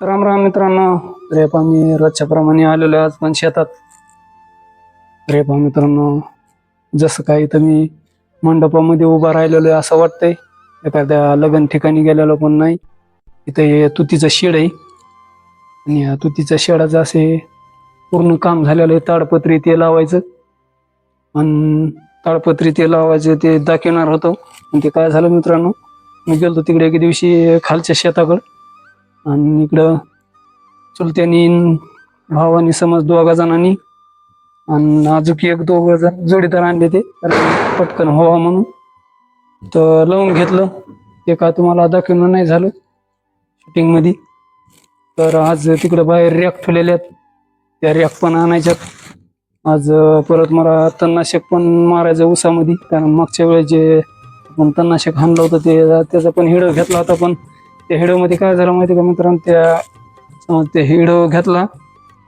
राम राम मित्रांनो. रेपा मी रोजच्याप्रमाणे आलेलो आहे आज पण शेतात. रेपा मित्रांनो जसं काही तर मी मंडपामध्ये उभा राहिलेलो आहे असं वाटतंय. एखाद्या लग्न ठिकाणी गेलेलो पण नाही. इथं हे तुतीचं शेड आहे. आणि या तुतीच्या शेडाचं असे पूर्ण काम झालेलं आहे. ताडपत्री ते लावायचं. आणि ताडपत्री ते लावायचं ते दाखवणार होतो. आणि ते काय झालं मित्रांनो मी गेलो तिकडे एके दिवशी खालच्या शेताकडं. आणि इकडं चुलत्यानी भाव आणि समज दोघा जणांनी आणि अजून एक दोघ जण जोडीदार आणले ते पटकन व्हावा म्हणून. तर लावून घेतलं. ते का तुम्हाला दाखवणं नाही झालं शूटिंगमध्ये तर आज तिकडं बाहेर रॅक ठेवलेल्या आहेत. त्या रॅक पण आणायच्यात. आज परत मला तणनाशक पण मारायचं उसामध्ये कारण मागच्या वेळेस जे आपण तणनाशक हाणलं होतं ते त्याचा पण हिडो घेतला होता पण त्या हिडोमध्ये काय झालं माहिती का मित्रांनो? त्या ते हिडो घेतला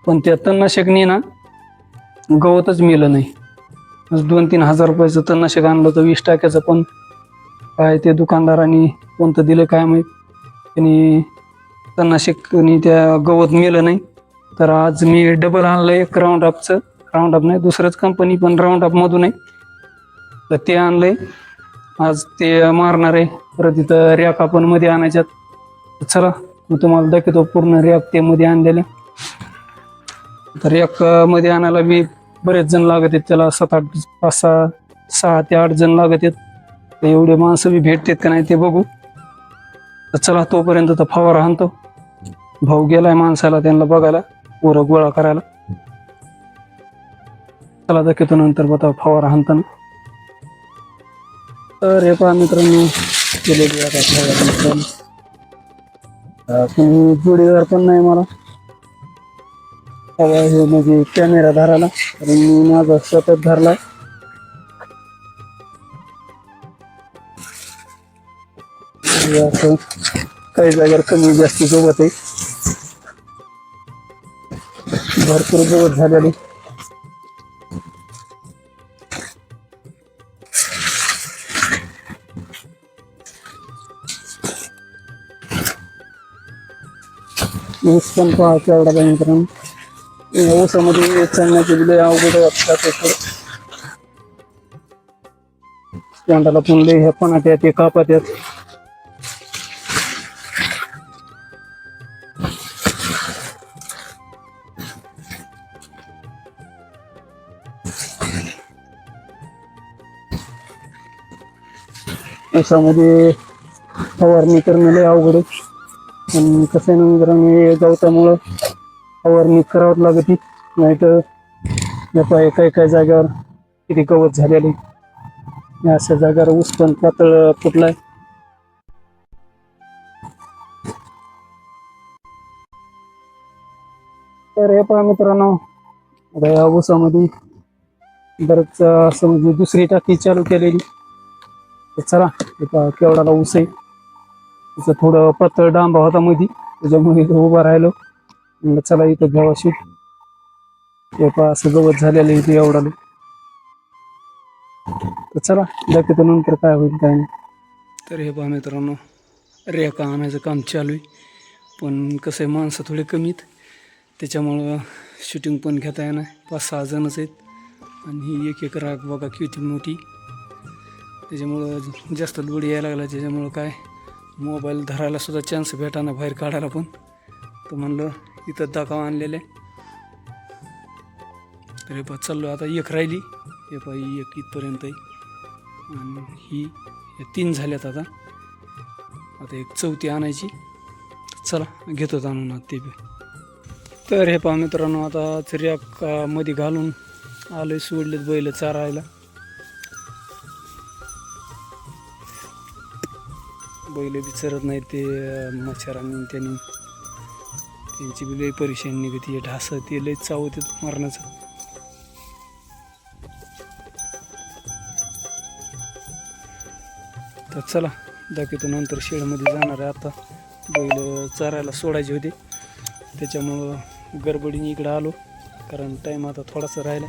पण त्या तणनाशकनी ना गवतच मिळलं नाही. दोन तीन हजार रुपयाचं तणनाशक आणलं होतं वीस टाक्याचं पण काय ते दुकानदारांनी कोणतं दिलं काय माहीत? त्यांनी तणनाशकनी त्या गवत मिळलं नाही. तर आज मी डबल आणलं एक राऊंड अपचं राऊंड अप नाही दुसरंच कंपनी पण राऊंड अपमधून आहे. तर ते आणलंय. आज ते मारणार आहे. परत तिथं रॅकमध्ये आणायच्यात. चला मी तुम्हाला दाखवतो पूर्ण रॅक ते मध्ये आणलेले. तर रॅकमध्ये आणायला मी बरेच जण लागत आहेत. त्याला सात आठ पाच सहा सहा ते आठ जण लागत आहेत. एवढे माणसं बी भेटतात का नाही ते बघू. तर चला तोपर्यंत तर फवारा आणतो. भाऊ गेलाय माणसाला त्यांना बघायला पोरं गोळा करायला. चला दाखवतो नंतर बघा फवारा हाणताना तर हे पहा मित्रांनो केलेली आता फवारा मित्रांनो. जोडीदार पण नाही मला. हवा हे म्हणजे कॅमेरा धरायला. कारण मी माझा सतत धरला असं काही जागेवर कमी जास्त सोबत आहे. भरपूर गवत झालेली. ऊस पण पहा केवढा काय मित्रांनो ऊसामध्ये चढण्याचे बिले अवघड वाटतात तोंडाला पुनले हे पण आहेत ते कापात आहेत ऊसामध्ये फवारणी करणं लय अवघड आहे. पण कसं आहे ना मित्रांनो गवतामुळं फवारणी करावं लागत. नाही तर काही काही काही जागेवर किती गवत झालेले अशा जागेवर ऊस पण पातळ फुटलाय. तर हे पहा मित्रांनो आता या ऊसामध्ये बरंच असं म्हणजे दुसरी टाकी चालू केलेली. चला हे पहा केवढाला ऊस आहे. तिचं थोडं पातळ डांबा होता मध्ये त्याच्यामुळे इथं उभा राहिलो. म्हणलं चला इथं घ्यावा शूट हे पहा असं गवत झालेलं इथे एवढालं तर चला दाखवतो नंतर काय होईल काय नाही. तर हे पहा मित्रांनो रेखा आणायचं काम चालू आहे. पण कसं आहे माणसं थोडे कमी आहेत. त्याच्यामुळं शूटिंग पण घेता येणार पाच सहा जणच आहेत. आणि ही एक एक राग बघा किती मोठी. त्याच्यामुळं जास्त लोड यायला लागला त्याच्यामुळं काय? मोबाईल धरायला सुद्धा चान्स भेटाना बाहेर काढायला पण. तर म्हणलं इथं दाखवा आणलेलं. आहे तर पहा चाललो. आता एक राहिली. हे पहा एक इथपर्यंत आणि ही तीन झाल्यात आता. आता एक चौथी आणायची. चला घेतो आणून आता ते बी. तर हे पहा मित्रांनो आता चिर्याकमध्ये घालून आलोय सोडलेत बैल चारायला. बैल बी चरत नाही ते मच्छरांनी त्यांनी त्यांची बी लई परेशानी निघते. ढास ते लई चावत मरणाचं. तर चला दाखवतो नंतर शेडमध्ये जाणार आहे आता. बैल चरायला सोडायचे होते. त्याच्यामुळं गडबडीने इकडं आलो कारण टाईम आता थोडासा राहिला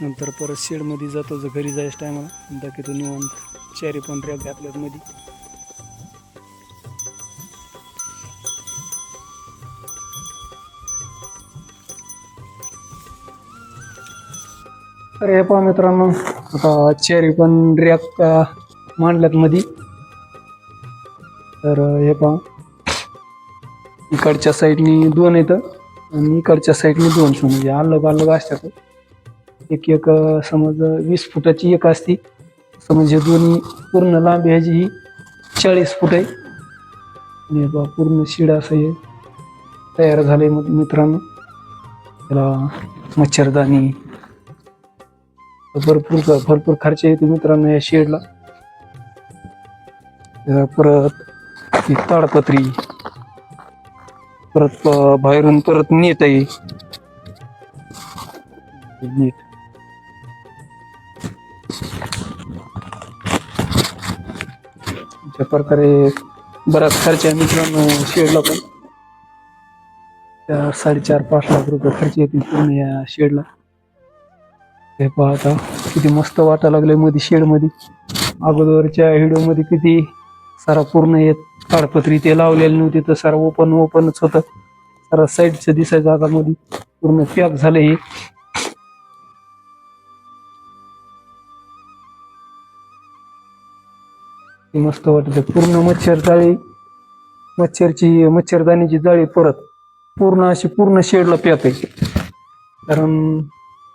नंतर परत शेडमध्ये जातो जर घरी जायचं टायमाला दाखवतो निवांत. चारी पण रॅक घातल्यात मध्ये. तर हे पहा मित्रांनो आता चेरी पण रॅक मांडल्यात मधी. तर हे पहा. इकडच्या साईडनी दोन येतं आणि इकडच्या साईडनी दोन सो म्हणजे अलग अलग असतात. एक एक समज वीस फुटाची एक असती. समज हे दोन्ही पूर्ण लांबी ह्याची ही चाळीस फूट आहे. आणि बा पहा पूर्ण शिड असं हे तयार झाले मित्रांनो. त्याला मच्छरदाणी भरपूर भरपूर खर्च येतो मित्रांनो या शेडला परत ताडपत्री. परत बाहेरून परत नीट आहे. नीट. अशा प्रकारे बराच खर्च आहे मित्रांनो शेडला पण. त्या साडेचार पाच लाख रुपये खर्च येतील पूर्ण या शेडला हे पहा आता किती मस्त वाटा लागले मध्ये शेडमध्ये. अगोदरच्या व्हिडिओमध्ये किती सारा पूर्ण येत ताडपत्री ते लावलेले नव्हते तर सारा ओपन ओपनच होत. सारा साईडचं दिसायचं आता मध्ये. पूर्ण पॅक झालं हे. मस्त वाटत पूर्ण मच्छर जाळी मच्छरची मच्छरदाणीची जाळी परत. पूर्ण अशी पूर्ण शेडला पॅक आहे. कारण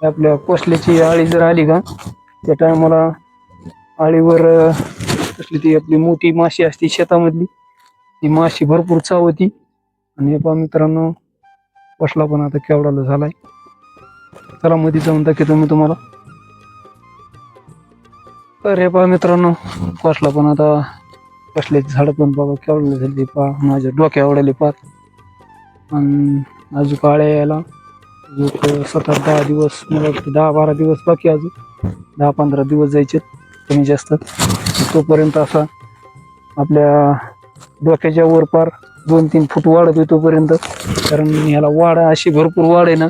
आपल्या कोसल्याची आळी जर आली का त्या टायमाला आळीवर कसली ती आपली मोठी माशी असते शेतामधली ती माशी भरपूर चावती. आणि हे पहा मित्रांनो कसला पण आता केवढाला झालाय. चला मध्ये जाऊन दाखवतो मी तुम्हाला. तर हे पहा मित्रांनो कसला पण आता कसल्याची झाडं पण बघा केवढाला झाली. पहा माझ्या डोक्या आवडले पार आणि अजून काळ्या यायला. एक सात आठ दहा दिवस मला वाटतं दहा बारा दिवस बाकी अजून. दहा पंधरा दिवस जायचे कमी जास्त. तोपर्यंत असा आपल्या डोक्याच्या वर पार दोन तीन फूट वाढत आहे तोपर्यंत. कारण ह्याला वाढ अशी भरपूर वाढ आहे ना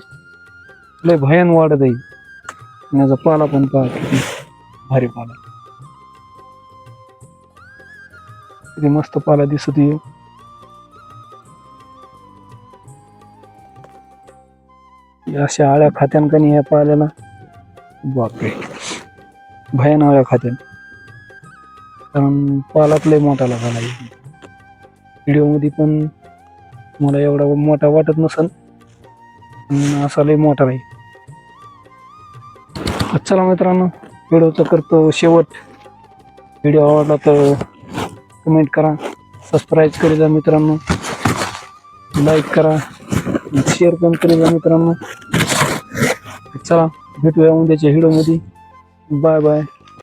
लय भयान वाढत आहे. याचा पाला पण पहा किती भारी पाला. किती मस्त पाला दिसत आहे. अशा आळ्या खात्यान कनी ह्या या पाल्याला बापरे. भयान आळ्या खात्यान. कारण पालात लय मोठा झाला व्हिडिओमध्ये पण मला एवढा मोठा वाटत नसल असा लय मोठा नाही. चला मित्रांनो व्हिडिओचा करतो शेवट. व्हिडिओ आवडला तर कमेंट करा. सबस्क्राईब करा जा मित्रांनो. लाईक करा. शेअर पण करा जा मित्रांनो. चला भेटूया उद्याच्या व्हिडिओमध्ये बाय बाय.